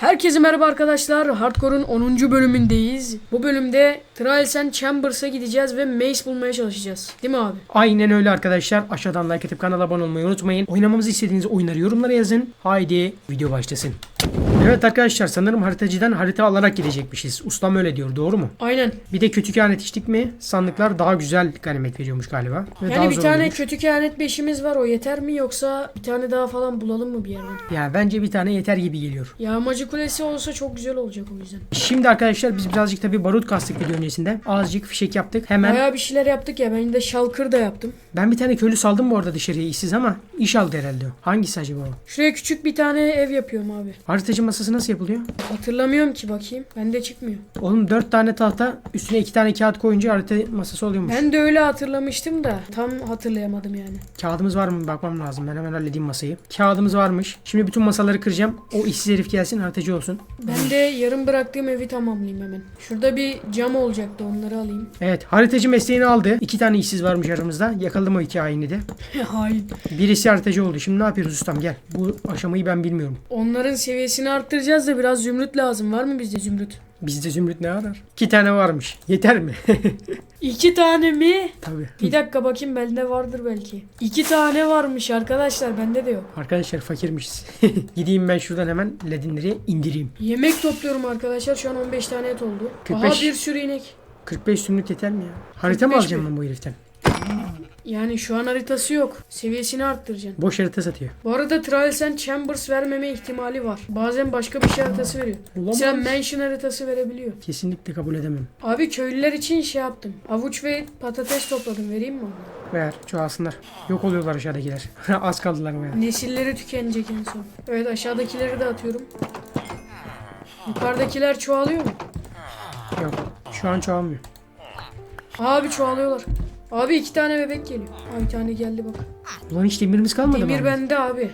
Herkese merhaba arkadaşlar. Hardcore'un 10. bölümündeyiz. Bu bölümde Trials and Chambers'a gideceğiz ve Mace bulmaya çalışacağız. Değil mi abi? Aynen öyle arkadaşlar. Aşağıdan like atıp kanala abone olmayı unutmayın. Oynamamızı istediğiniz oyunları yorumlara yazın. Haydi video başlasın. Evet arkadaşlar sanırım haritacıdan harita alarak gidecekmişiz. Ustam öyle diyor doğru mu? Aynen. Bir de kötü kehanet içtik mi sandıklar daha güzel ganimet veriyormuş galiba. Ve daha Yani bir zor tane oluyormuş. kötü kehanet beşimiz var. O yeter mi yoksa bir tane daha falan bulalım mı bir yerden? Ya bence bir tane yeter gibi geliyor. Yağmacı kulesi olsa çok güzel olacak o yüzden. Şimdi arkadaşlar biz birazcık tabi barut kastık video öncesinde. Azıcık fişek yaptık. Hemen Bayağı bir şeyler yaptık ya. Ben de şalkır da yaptım. ben bir tane köylü saldım bu arada dışarıya işsiz ama iş aldı herhalde o. Hangisi acaba o? Şuraya küçük bir tane ev yapıyorum abi. Haritacı masası nasıl yapılıyor? Hatırlamıyorum ki bakayım. Bende çıkmıyor. Oğlum 4 tane tahta üstüne 2 tane kağıt koyunca harita masası oluyormuş. Ben de öyle hatırlamıştım da tam hatırlayamadım yani. Kağıdımız var mı bakmam lazım. Ben hemen halledeyim masayı. Kağıdımız varmış. Şimdi bütün masaları kıracağım. O işsiz herif gelsin haritacı olsun. Ben de yarım bıraktığım evi tamamlayayım hemen. Şurada bir cam olacaktı onları alayım. Evet haritacı mesleğini aldı. İki tane işsiz varmış aramızda. Yakaladım o iki haini de. Hayır. Birisi haritacı oldu. Şimdi ne yapıyoruz ustam gel. Bu aşamayı ben bilmiyorum. Onların seviyesini arttıracağız da biraz zümrüt lazım. Var mı bizde zümrüt? Bizde zümrüt ne arar? İki tane varmış. Yeter mi? İki tane mi? Tabii. Bir dakika bakayım bende vardır belki. İki tane varmış arkadaşlar bende de yok. Arkadaşlar fakirmişiz. Gideyim ben şuradan hemen ledinleri indireyim. Yemek topluyorum arkadaşlar şu an 15 tane et oldu. 45. Aha bir sürü inek. 45 zümrüt yeter mi ya? Harita mı 45 alacağım mi? ben bu heriften? Yani şu an haritası yok. Seviyesini arttıracaksın. Boş harita satıyor. Bu arada Trials and Chambers vermeme ihtimali var. Bazen başka bir şey haritası veriyor. Mesela Olamaz. Mansion haritası verebiliyor. Kesinlikle kabul edemem. Abi köylüler için şey yaptım. Avuç ve patates topladım. Vereyim mi onu? Ver çoğalsınlar. Yok oluyorlar aşağıdakiler. Az kaldılar baya. Nesilleri tükenecek en son. Evet aşağıdakileri de atıyorum. Yukarıdakiler çoğalıyor mu? Yok. Şu an çoğalmıyor. Abi çoğalıyorlar. Abi iki tane bebek geliyor. Abi bir tane geldi bak. Ulan hiç demirimiz kalmadı mı? Demir abi? bende abi.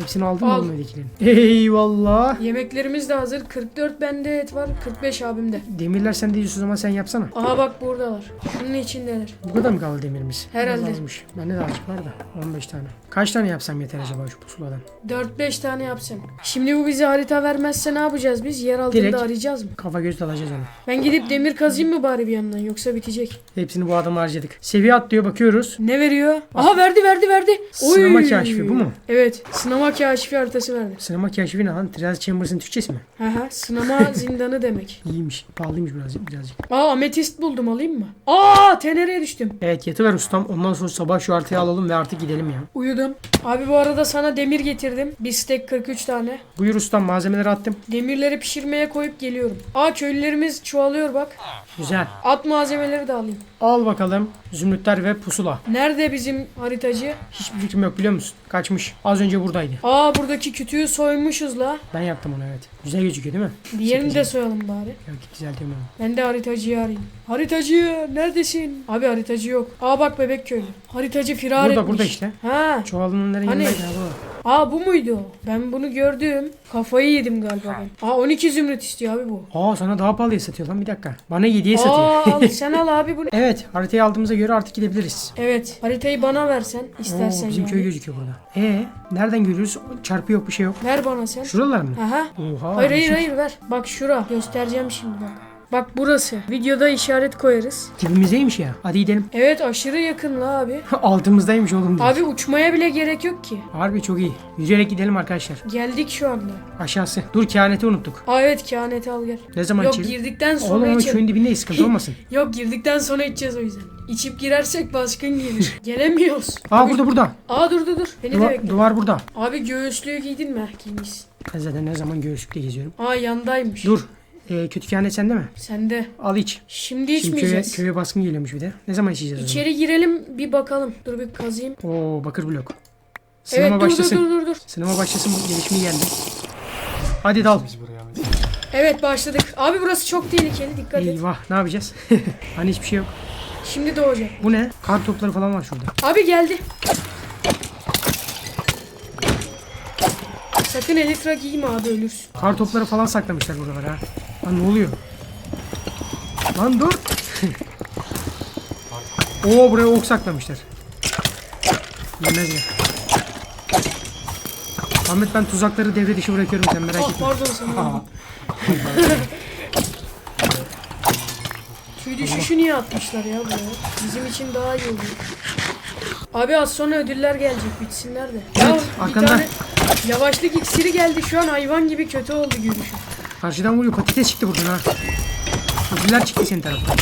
Hepsini aldın mı Al. oğlum evdekilerin? Eyvallah. Yemeklerimiz de hazır. 44 bende et var. 45 abimde. Demirler sen diyorsun o zaman sen yapsana. Aha bak buradalar. Şunun içindeler. Bu kadar mı kaldı demirimiz? Herhalde. Azmış. Bende de azıcık var da. 15 tane. Kaç tane yapsam yeter acaba şu pusuladan? 4-5 tane yapsam. Şimdi bu bize harita vermezse ne yapacağız biz? Yer altında Direkt. arayacağız mı? Kafa göz dalacağız onu. Ben gidip demir kazayım mı bari bir yandan yoksa bitecek. Hepsini bu adama harcadık. Seviye atlıyor bakıyoruz. Ne veriyor? Aha verdi verdi verdi. Sınama Oy. kaşifi bu mu? Evet. Sınama kaşifi haritası verdi. Sinema keşfi ne lan? Trials Chambers'ın Türkçesi mi? Aha. Sınama zindanı demek. İyiymiş. Pahalıymış birazcık. birazcık. Aa ametist buldum alayım mı? Aa tenereye düştüm. Evet yatıver ustam. Ondan sonra sabah şu haritayı alalım ve artık gidelim ya. Uyudum. Abi bu arada sana demir getirdim. Bir stek 43 tane. Buyur ustam malzemeleri attım. Demirleri pişirmeye koyup geliyorum. Aa köylülerimiz çoğalıyor bak. Güzel. At malzemeleri de alayım. Al bakalım. Zümrütler ve pusula. Nerede bizim haritacı? Hiçbir fikrim yok biliyor musun? Kaçmış. Az önce buradaydı. Aa buradaki kütüğü soymuşuz la. Ben yaptım onu evet. Güzel gözüküyor değil mi? Bir yerini de soyalım bari. Yok düzeltiyorum onu. Ben de haritacıyı arayayım. Haritacı neredesin? Abi haritacı yok. Aa bak bebek köylü. Haritacı firar Burada etmiş. burada işte. Ha. Çoğalınanların Hani? yanındaydı ha bu. Aa bu muydu? Ben bunu gördüm. Kafayı yedim galiba ben. Aa 12 zümrüt istiyor abi bu. Aa sana daha pahalıya satıyor lan bir dakika. Bana 7'ye satıyor. Aa al sen al abi bunu. evet haritayı aldığımıza göre artık gidebiliriz. Evet haritayı bana versen istersen Oo, bizim yani. köy gözüküyor burada. E nereden görüyoruz? Çarpı yok bir şey yok. Ver bana sen. Şuralar mı? Aha. Oha. Hayır hayır hayır ver. Bak şura. Göstereceğim şimdi bak. Bak burası. Videoda işaret koyarız. Dibimizdeymiş ya. Hadi gidelim. Evet aşırı yakın la abi. Altımızdaymış oğlum. Abi. Abi uçmaya bile gerek yok ki. Harbi çok iyi. Yürüyerek gidelim arkadaşlar. Geldik şu anda. Aşağısı. Dur kehaneti unuttuk. Aa evet kehaneti al gel. Ne zaman Yok içelim? girdikten sonra Oğlum ama içelim. köyün dibindeyiz sıkıntı olmasın. Yok girdikten sonra içeceğiz o yüzden. İçip girersek baskın gelir. Gelemiyoruz. Aa burada burada. Aa dur dur dur. Beni de Duvar, bekle. duvar burada. Abi göğüslüğü giydin mi? Giymişsin. Ben zaten ne zaman göğüslükle geziyorum. Aa yandaymış. Dur. Ee, kötü kehanet sende mi? Sende. Al iç. Şimdi Şimdi köye, içmeyeceğiz. köye baskın geliyormuş bir de. Ne zaman içeceğiz o zaman? İçeri girelim bir bakalım. Dur bir kazayım. Oo bakır blok. Evet Sınama dur başlasın. dur dur dur dur. Sınama başlasın bu gelişmeyi geldi. Hadi dal. Evet başladık. Abi burası çok tehlikeli dikkat et. Eyvah ne yapacağız? hani hiçbir şey yok. Şimdi doğacak. Bu ne? Kar topları falan var şurada. Abi geldi. Sakın elitra giyme abi ölürsün. Kar topları falan saklamışlar buralara. ha. Lan ne oluyor? Lan dur. Oo buraya ok saklamışlar. Yemezler. Ahmet ben tuzakları devre dışı bırakıyorum sen merak Ah etme. pardon sana. Tüy düşüşü niye atmışlar ya buraya? Bizim için daha iyi olur. Abi az sonra ödüller gelecek bitsinler de. Ya Evet, bir arkanda. tane yavaşlık iksiri geldi şu an hayvan gibi kötü oldu görüşü. Karşıdan vuruyor patates çıktı buradan ha. Ödüller çıktı senin taraftan.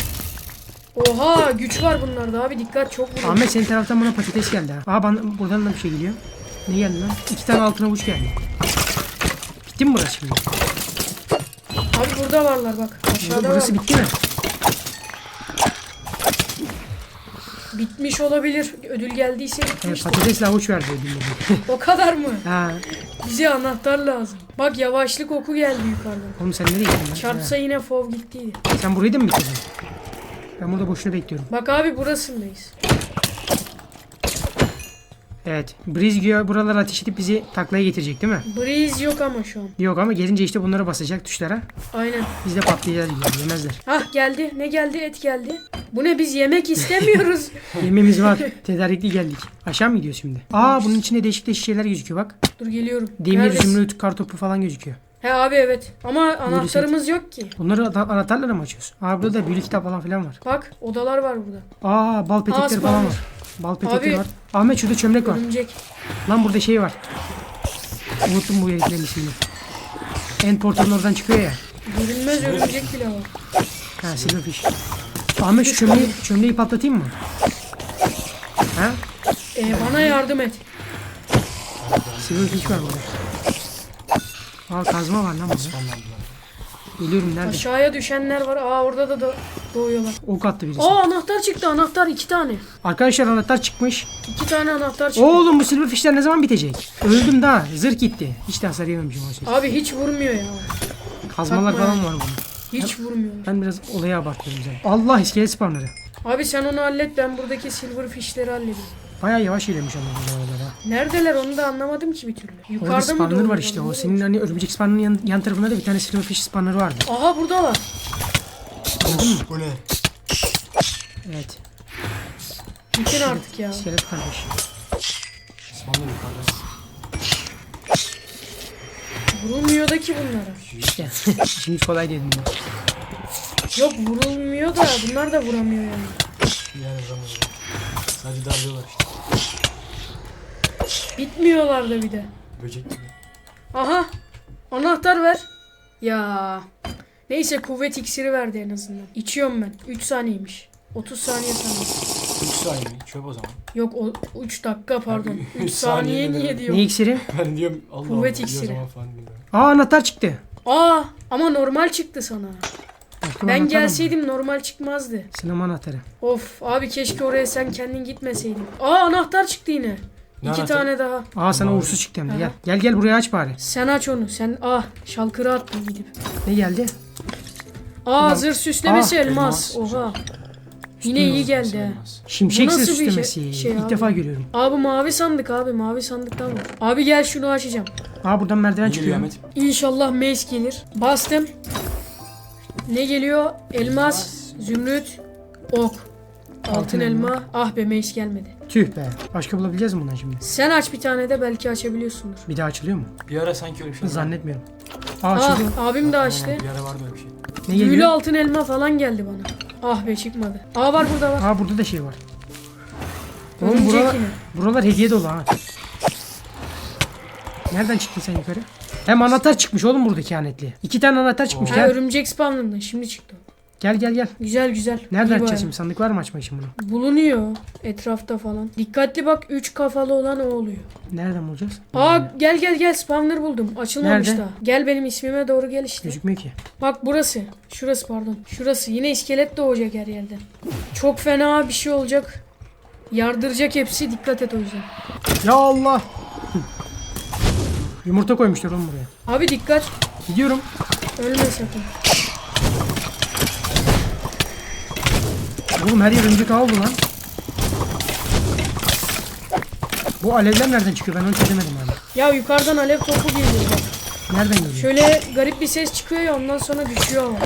Oha güç var bunlarda abi dikkat çok vuruyor. Ahmet senin taraftan bana patates geldi ha. Aa bana, buradan da bir şey geliyor. Ne geldi lan? İki tane altın avuç geldi. Bitti mi burası şimdi? Abi burada varlar bak aşağıda Burası var. bitti mi? Bitmiş olabilir. Ödül geldiyse Evet, bitmiştir. patatesle avuç verdi ödülleri. O kadar mı? ha. Bize anahtar lazım. Bak yavaşlık oku geldi yukarıdan. Oğlum sen nereye gittin lan? Çarpsa yine fov gittiydi. Ha, Sen burayı da mı bitirdin? Ben burada boşuna bekliyorum. Bak abi burasındayız. Evet. Breeze buraları ateş edip bizi taklaya getirecek değil mi? Breeze yok ama şu an. Yok ama gelince işte bunlara basacak tuşlara. Aynen. Biz de patlayacağız gibi yemezler. Hah geldi. Ne geldi? Et geldi. Bu ne biz yemek istemiyoruz. Yemeğimiz var. Tedarikli geldik. Aşağı mı gidiyoruz şimdi? Aa bunun içinde değişik değişik şeyler gözüküyor bak. Dur geliyorum. Demir, Neredesin? zümrüt, kartopu falan gözüküyor. He abi evet. Ama anahtarımız yok ki. Bunları ana- anahtarla mı açıyoruz? Aa burada da büyülü kitap falan filan var. Bak odalar var burada. Aa bal petekleri falan var. Bal petekleri Abi- var. Ahmet şurada çömlek var. Örümcek. Lan burada şey var. Unuttum bu heriflerin ismini. End portalın oradan çıkıyor ya. Görünmez örümcek bile var. Ha silverfish. Ahmet şu çömleği, çömleği patlatayım mı? Ha? Ee, bana yardım et. Silverfish var burada. Aa kazma var lan burada. Geliyorum nerede? Aşağıya düşenler var. Aa orada da do- doğuyorlar. Ok attı birisi. Aa anahtar çıktı. Anahtar iki tane. Arkadaşlar anahtar çıkmış. İki tane anahtar çıktı. Oğlum bu silverfishler ne zaman bitecek? Öldüm daha. Zırh gitti. Hiç de hasar yememişim o şey. Abi hiç vurmuyor ya. Kazmalar takma falan ya. var bunun. Hiç vurmuyor. Ben biraz olaya abartıyorum zaten. Allah iskelet spawnları. Abi sen onu hallet ben buradaki silverfishleri halledeyim. Bayağı yavaş ilerlemiş onlar bu oralara. Neredeler onu da anlamadım ki bir türlü. Orada Yukarıda mı spawner var işte. O senin hani örümcek spawnının yan, yan tarafında da bir tane silverfish spawner vardı. Aha buradalar. Bu ne? Evet. Bitin artık ya. İskelet kardeş. Osmanlı yukarıda. Vurulmuyor da ki bunlara. İşte. Şimdi kolay dedim ben. Yok vurulmuyor da bunlar da vuramıyor yani. Yani vuramıyor. Sadece darlıyorlar işte. Bitmiyorlar da bir de. Böcek gibi. Aha. Anahtar ver. Ya. Neyse kuvvet iksiri verdi en azından. İçiyorum ben. 3 saniyeymiş. 30 saniye sanıyor. 3 saniye çöp o zaman. Yok o 3 dakika pardon. Abi, 3 üç saniye saniye niye ne diyorum. Ne iksiri? Ben diyorum Allah Kuvvet Allah, iksiri. o zaman falan diyorum. Aa anahtar çıktı. Aa ama normal çıktı sana. Bir Ben anahtar mı? gelseydim normal çıkmazdı. Sinema anahtarı. Of abi keşke oraya sen kendin gitmeseydin. Aa anahtar çıktı yine. Ne İki anahtar? tane daha. Aa sana uğursuz çıktı hem de. Aha. Gel. Gel gel buraya aç bari. Sen aç onu. Sen ah şalkırı attın gidip. Ne geldi? Aa zırh süslemesi Aa, elmas. elmas. Oha. Yine iyi geldi ha. Şimşek Bu nasıl bir şey- süslemesi. şey İlk abi? defa görüyorum. Abi mavi sandık abi mavi sandıktan var. Abi gel şunu açacağım. Aa buradan merdiven Ne geliyor çıkıyor. Ahmet? İnşallah mace gelir. Bastım. Ne geliyor? Elmas, zümrüt, ok. Altın, Altın elma. Ah be mace gelmedi. Tüh be. Başka bulabileceğiz mi bundan şimdi? Sen aç bir tane de belki açabiliyorsundur. Bir daha açılıyor mu? Bir ara sanki öyle bir şey. Zannetmiyorum. Aa Ah açıldı. abim de açtı. Bir ara vardı öyle bir şey. Ne Büyülü geliyor? altın elma falan geldi bana. Ah be çıkmadı. Aa var burada var. Aa burada da şey var. Oğlum Örümcek buralar, yine. buralar hediye dolu ha. Nereden çıktın sen yukarı? Hem anahtar çıkmış oğlum burada kehanetli. İki tane anahtar çıkmış. Ha, Gel. örümcek spawnından şimdi çıktı. Gel gel gel. Güzel güzel. Nereden İyi açacağız şimdi? Sandık var mı açmak için bunu? Bulunuyor etrafta falan. Dikkatli bak 3 kafalı olan o oluyor. Nereden bulacağız? Aa gel gel gel spawner buldum. Açılmamış Nerede? daha. Gel benim ismime doğru gel işte. Gözükmüyor ki. Bak burası. Şurası pardon. Şurası. Yine iskelet doğacak her yerden. Çok fena bir şey olacak. Yardıracak hepsi. Dikkat et o yüzden. Ya Allah. Yumurta koymuşlar oğlum buraya. Abi dikkat. Gidiyorum. Ölme sakın. Oğlum her yer örümcek ağ oldu lan. Bu alevler nereden çıkıyor? Ben onu çözemedim abi. Ya yukarıdan alev topu geliyor bak. Nereden geliyor? Şöyle garip bir ses çıkıyor ya ondan sonra düşüyor ama.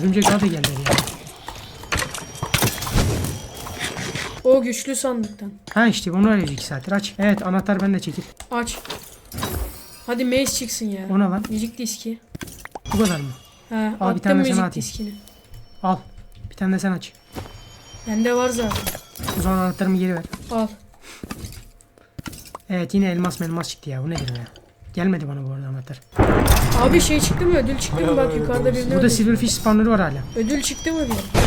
Örümcek ağ da geldi ya. O güçlü sandıktan. Ha işte bunu arayacak 2 saattir aç. Evet anahtar bende çekil. Aç. Hadi maze çıksın ya. O ne lan? Müzik diski. Bu kadar mı? Ha, Al, bir attım tane sana müzik atayım. diskini. Al. Bir tane de sen aç. Bende var zaten. O zaman anahtarımı geri ver. Al. Evet yine elmas elmas çıktı ya. Bu nedir ya? Gelmedi bana bu arada anahtar. Abi şey çıktı mı? Ödül çıktı mı? Bak yukarıda birine Burada ödül. silverfish spawner'ı var hala. Ödül çıktı mı.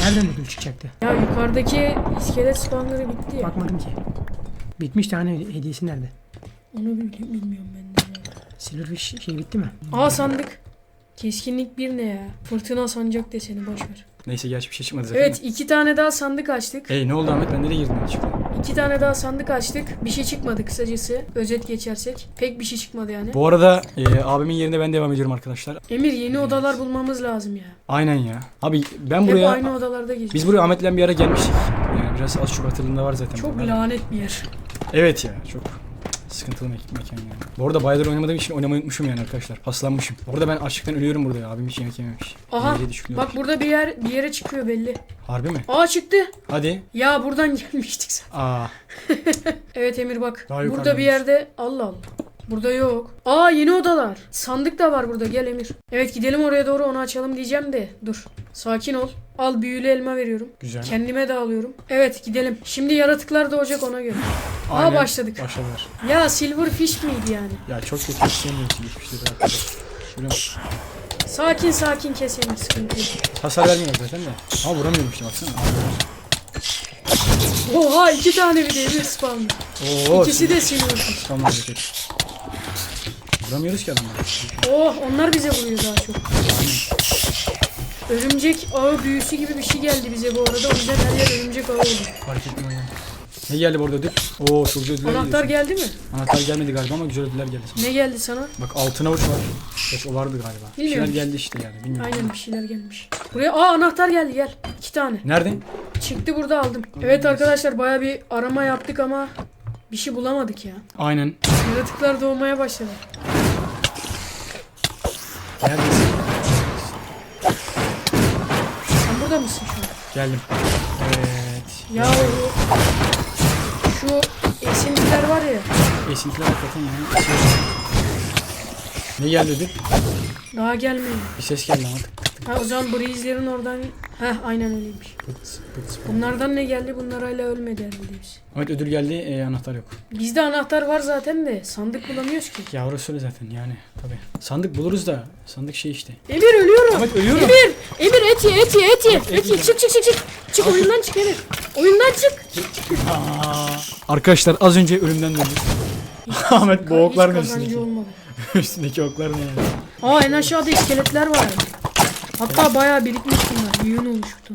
Nereden ödül çıkacaktı? Ya yukarıdaki iskelet spawnları bitti ya. Bakmadım ki. Bitmiş tane hediyesi nerede? Onu bil- bilmiyorum ben de. ya. Silverfish şey bitti mi? Aa sandık. Keskinlik bir ne ya? Fırtına sancak deseni boşver. Neyse gerçi bir şey çıkmadı zaten. Evet iki tane daha sandık açtık. Ey ne oldu Ahmet ben nereye girdim çıktı. İki tane daha sandık açtık. Bir şey çıkmadı kısacası. Özet geçersek. Pek bir şey çıkmadı yani. Bu arada e, abimin yerine ben devam ediyorum arkadaşlar. Emir yeni odalar bulmamız lazım ya. Aynen ya. Abi ben Hep buraya aynı odalarda geziyoruz. biz buraya Ahmet'le bir ara gelmiştik. Yani biraz az çok hatırımda var zaten. Çok burada. lanet bir yer. Evet ya çok sıkıntılı mek- mekan yani. Bu arada bayağıdır oynamadığım için oynamayı unutmuşum yani arkadaşlar. Paslanmışım. Bu arada ben açlıktan ölüyorum burada ya. Abim hiç yemek yememiş. Aha. Bak burada bir yer bir yere çıkıyor belli. Harbi mi? Aa çıktı. Hadi. Ya buradan gelmiştik sen. Aa. Evet Emir bak. Daha burada bir yerde Allah Allah. Burada yok. Aa yeni odalar. Sandık da var burada. Gel Emir. Evet gidelim oraya doğru onu açalım diyeceğim de. Dur. Sakin ol. Al büyülü elma veriyorum. Güzel. Kendime de alıyorum. Evet gidelim. Şimdi yaratıklar doğacak ona göre. Aa Aynen. başladık. Başladılar. Ya silverfish miydi yani? Ya çok kötü istemiyorum ki gitmişleri arkadaşlar. Biliyor musun? Sakin sakin kes Emir sıkıntı yok. Hasar vermiyor zaten de. Ama vuramıyorum işte baksana. Oha iki tane bir de Emir spawn. Oo. İkisi de silverfish. Tamam hareket. Vuramıyoruz ki adamları. Oh onlar bize vuruyor daha çok. Örümcek ağı büyüsü gibi bir şey geldi bize bu arada. O yüzden her yer örümcek ağı oldu. Fark ettim. Ne geldi burada ödül? Oo çok güzel ödüller Anahtar geldi mi? Anahtar gelmedi galiba ama güzel ödüller geldi sana. Ne geldi sana? Bak altına uç var. Geç o vardı galiba. Bir şeyler Bilmiyorum. geldi işte yani. Bilmiyorum. Aynen bir şeyler gelmiş. Buraya aa anahtar geldi gel. İki tane. Nerede? Çıktı burada aldım. Evet arkadaşlar baya bir arama yaptık ama bir şey bulamadık ya. Aynen. Yaratıklar doğmaya başladı. Neredesin? Sen burada mısın şu an? Geldim. Evet. Ya o- şu esintiler var ya Esintiler hakikaten yani. Ne geldi ödül? daha gelmiyor. Bir ses geldi ama. Ha o zaman Breeze'lerin oradan... Heh aynen öyleymiş. Pıt pıt. Bunlardan ne geldi? Bunlar hala ölmedi herhalde biz. Evet ödül geldi e, anahtar yok. Bizde anahtar var zaten de sandık bulamıyoruz ki. Ya orası öyle zaten yani tabi. Sandık buluruz da sandık şey işte. Emir ölüyorum. Ahmet ölüyorum. Emir! Emir et ye et ye et ye. et Et ye ye. çık çık çık çık. Çık oyundan çık Emir. Oyundan çık. Arkadaşlar az önce ölümden döndük. Ahmet bu oklar kazancı üstündeki? üstündeki oklar ne yani? Aa en aşağıda iskeletler var. Hatta bayağı birikmiş bunlar. Yığın oluştu.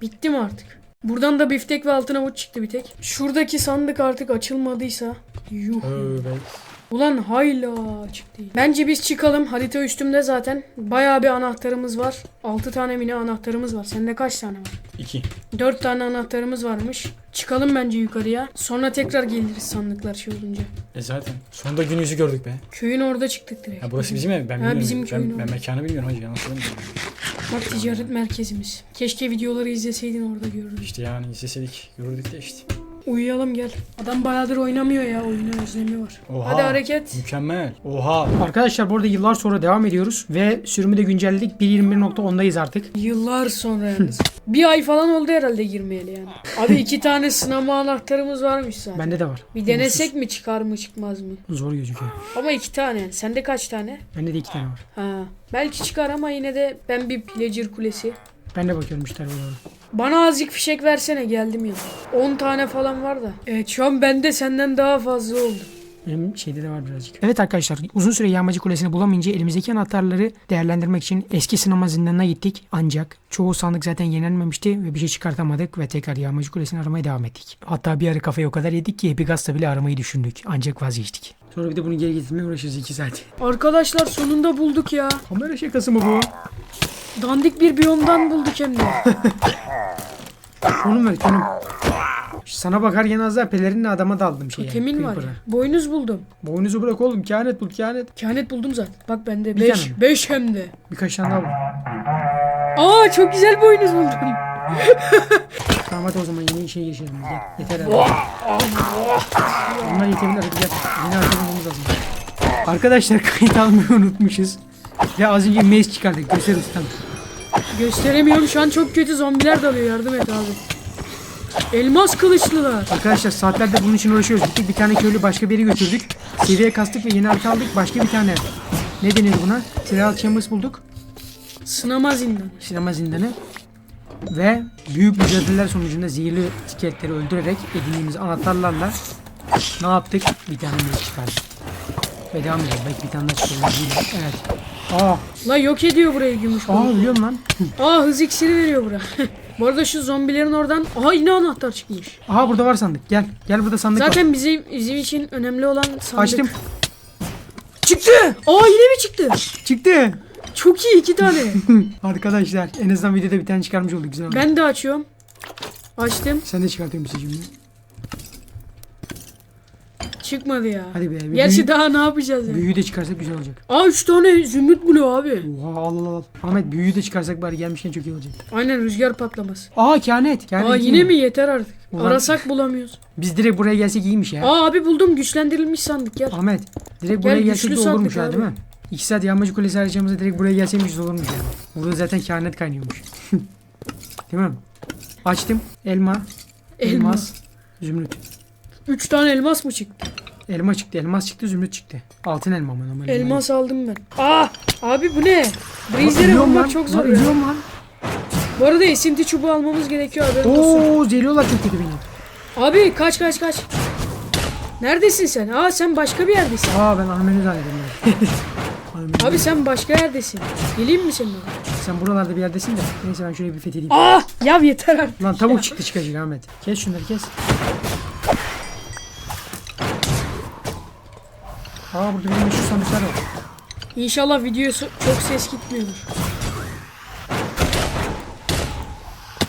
Bitti mi artık? Buradan da biftek ve altın avuç çıktı bir tek. Şuradaki sandık artık açılmadıysa. Yuh. Tövbe. Ulan hayla değil. Bence biz çıkalım. Harita üstümde zaten. Bayağı bir anahtarımız var. 6 tane mini anahtarımız var. Sende kaç tane var? İki. 4 tane anahtarımız varmış. Çıkalım bence yukarıya. Sonra tekrar geliriz sandıklar şey olunca. E zaten. Sonunda gün yüzü gördük be. Köyün orada çıktık direkt. Ya burası bizim ev. Ben bilmiyorum. bizim köyün ben, ben mekanı bilmiyorum hacı. Yalan söylemiyorum. Bak ticaret merkezimiz. Keşke videoları izleseydin orada görürdük. İşte yani izleseydik görürdük de işte. Uyuyalım gel. Adam bayağıdır oynamıyor ya. Oyunu özlemi var. Oha. Hadi hareket. Mükemmel. Oha. Arkadaşlar bu arada yıllar sonra devam ediyoruz ve sürümü de güncelledik. 1.21.10'dayız artık. Yıllar sonra yalnız. bir ay falan oldu herhalde girmeyeli yani. Abi iki tane sınama anahtarımız varmış zaten. Bende de var. Bir denesek mi çıkar mı çıkmaz mı? Zor gözüküyor. Ama iki tane. Sende kaç tane? Bende de iki tane var. Ha. Belki çıkar ama yine de ben bir pillager kulesi. Ben de bakıyorum işte. Bana azıcık fişek versene geldim ya. 10 tane falan var da. Evet şu an bende senden daha fazla oldu. Benim şeyde de var birazcık. Evet arkadaşlar uzun süre yağmacı kulesini bulamayınca elimizdeki anahtarları değerlendirmek için eski sinema zindanına gittik. Ancak çoğu sandık zaten yenilmemişti ve bir şey çıkartamadık ve tekrar yağmacı kulesini aramaya devam ettik. Hatta bir ara kafayı o kadar yedik ki Epicas'ta bile aramayı düşündük. Ancak vazgeçtik. Sonra bir de bunu geri getirmeye uğraşırız 2 saat. Arkadaşlar sonunda bulduk ya. Kamera şakası mı bu? Dandik bir biyomdan bulduk hem de. Ver konum. Sana bakarken az daha pelerinle adama daldım şeye. Temin var. Creeper'a. ya. Boynuz buldum. Boynuzu bırak oğlum kehanet bul kehanet. Kehanet buldum zaten. Bak bende Bir 5. tane mi? 5 hem de. Birkaç tane daha bul. Aa çok güzel bir oyunuz buldum. Tamam hadi o zaman yeni işe girişelim. Gel. Yeter abi. Bunlar yetebilir hadi gel. Yeni bulmamız lazım. Arkadaşlar kayıt almayı unutmuşuz. Ve az önce maze çıkardık. Göster ustam. Gösteremiyorum şu an çok kötü zombiler dalıyor yardım et abi. Elmas kılıçlılar. Arkadaşlar saatlerdir bunun için uğraşıyoruz. Gittik bir tane köylü başka bir yere götürdük. Seviye kastık ve yeni harita aldık. Başka bir tane. Ne denir buna? Serial Chambers bulduk. Sınama zindanı. Sinema zindanı. Ve büyük mücadeleler sonucunda zehirli iskeletleri öldürerek edindiğimiz anahtarlarla ne yaptık? Bir tane çıkardık. Ve devam edelim. Belki bir tane daha çıkabilir. Evet. Aa, La yok ediyor burayı gümüş aa balık. biliyorum lan. Aa hız iksiri veriyor bura. Bu arada şu zombilerin oradan aha yine anahtar çıkmış. Aha burada var sandık. Gel. Gel burada sandık var. Zaten bizim bizim için önemli olan sandık. Açtım. Çıktı. Aa yine mi çıktı? Çıktı. Çok iyi iki tane. Arkadaşlar en azından videoda bir tane çıkarmış olduk. Güzel oldu. ben de açıyorum. Açtım. Sen de çıkartıyorsun şimdi. Çıkmadı ya. Hadi be. bir Gerçi büyü- daha ne yapacağız ya? Büyüyü de çıkarsak güzel olacak. Aa 3 tane zümrüt buluyor abi. Oha al al al. Ahmet büyüyü de çıkarsak bari gelmişken çok iyi olacak. Aynen rüzgar patlaması. Aa kehanet. kehanet Aa yine mi yeter artık. Ulan- Arasak bulamıyoruz. Biz direkt buraya gelsek iyiymiş ya. Aa abi buldum güçlendirilmiş sandık gel. Ahmet direkt buraya Gel, gelsek güçlü de olurmuş sandık abi. değil mi? İki saat yağmacı kulesi harcayacağımıza direkt buraya gelseymiş de olurmuş yani. Burada zaten kehanet kaynıyormuş. değil mi? Açtım. Elma. Elma. Elmas. Zümrüt. 3 tane elmas mı çıktı? Elma çıktı. Elmas çıktı. Zümrüt çıktı. Altın elma mı? Elma Elmas aldım ben. Aa abi bu ne? Ölüyorum bulmak çok zor ya. Lan. Bu arada esinti çubuğu almamız gerekiyor olsun. Oo zeliyorlar çok kötü beni. Abi kaç kaç kaç. Neredesin sen? Aa sen başka bir yerdesin. Aa ben Ahmet'i zannediyorum. Abi sen başka yerdesin. Geleyim mi senin oraya? Sen buralarda bir yerdesin de. Neyse ben şurayı bir fethedeyim. Aa ya yeter artık. Lan tavuk çıktı çıkacak Ahmet. Kes şunları kes. Aa burada benim meşhur sandıklar var. İnşallah videoya so- çok ses gitmiyordur.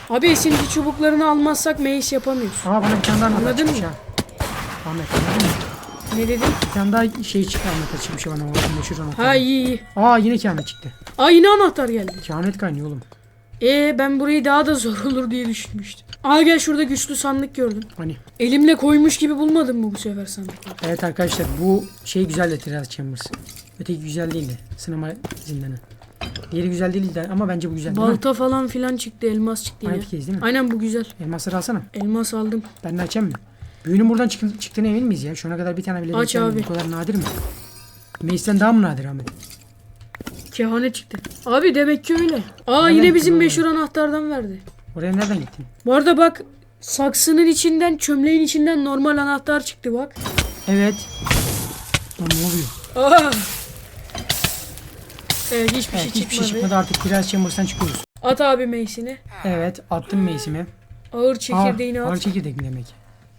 Abi esinti çubuklarını almazsak meis yapamıyoruz. Aa bana bir tane daha Anladın mı? Ahmet anladın mı? Ne dedin? Bir tane daha şey çıktı anahtar çıkmış bana o meşhur anahtar. Ha iyi iyi. Aa yine kehanet çıktı. Aa yine anahtar geldi. Kehanet kaynıyor oğlum. Ee ben burayı daha da zor olur diye düşünmüştüm. Aa gel şurada güçlü sandık gördüm. Hani. Elimle koymuş gibi bulmadın mı bu sefer sandıkları? Evet arkadaşlar bu şey güzel de Trial Chambers. Öteki güzel değildi. Sinema zindanı. Diğeri güzel değildi ama bence bu güzel değil mi? Balta falan filan çıktı, elmas çıktı Aynı yine. fikiriz değil mi? Aynen bu güzel. Elmasları alsana. Elmas aldım. Ben de açayım mı? Büyünün buradan çık- çıktığına emin miyiz ya? Şu ana kadar bir tane bile Aç denk gelmedi. abi. Bu kadar nadir mi? Mace'den daha mı nadir Ahmet? Kehanet çıktı. Abi demek ki öyle. Aa yine bizim meşhur anahtardan verdi. Oraya nereden gittin? Bu arada bak saksının içinden çömleğin içinden normal anahtar çıktı bak. Evet. Lan ne oluyor? Aa. Evet hiçbir Evet, şey hiçbir çıkmadı. şey çıkmadı artık Trial Chambers'tan çıkıyoruz. At abi meysini. Evet attım Mace'imi. Ağır çekirdeğini ağır at. çekirdek mi demek?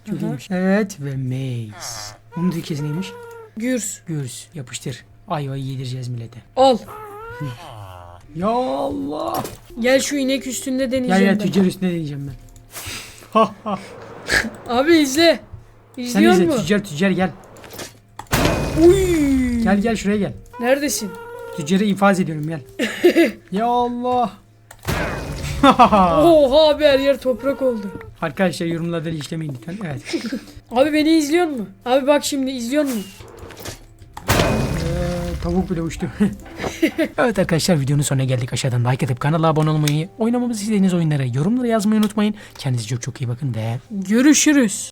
Çok Aha. iyiymiş. Evet ve Mace. Bunun Türkçesi neymiş? Gürs. Göz yapıştır. Ayvayı yedireceğiz millete. Al. Ya Allah. Gel şu inek üstünde Gel deneyeceğim gel ben. tüccar üstüne deneyeceğim ben. Abi izle. Sen İzliyor izle musun? tüccar tüccar gel. Uy. Gel gel şuraya gel. Neredesin? Tüccarı infaz ediyorum gel. ya Allah. Oha abi her yer toprak oldu. Arkadaşlar yorumlarda işlemeyin lütfen. Evet. Abi beni izliyor mu? Abi bak şimdi izliyor mu? Tavuk bile uçtu. evet arkadaşlar videonun sonuna geldik. Aşağıdan like atıp kanala abone olmayı, oynamamızı istediğiniz oyunları yorumlara yazmayı unutmayın. Kendinize çok çok iyi bakın ve Görüşürüz.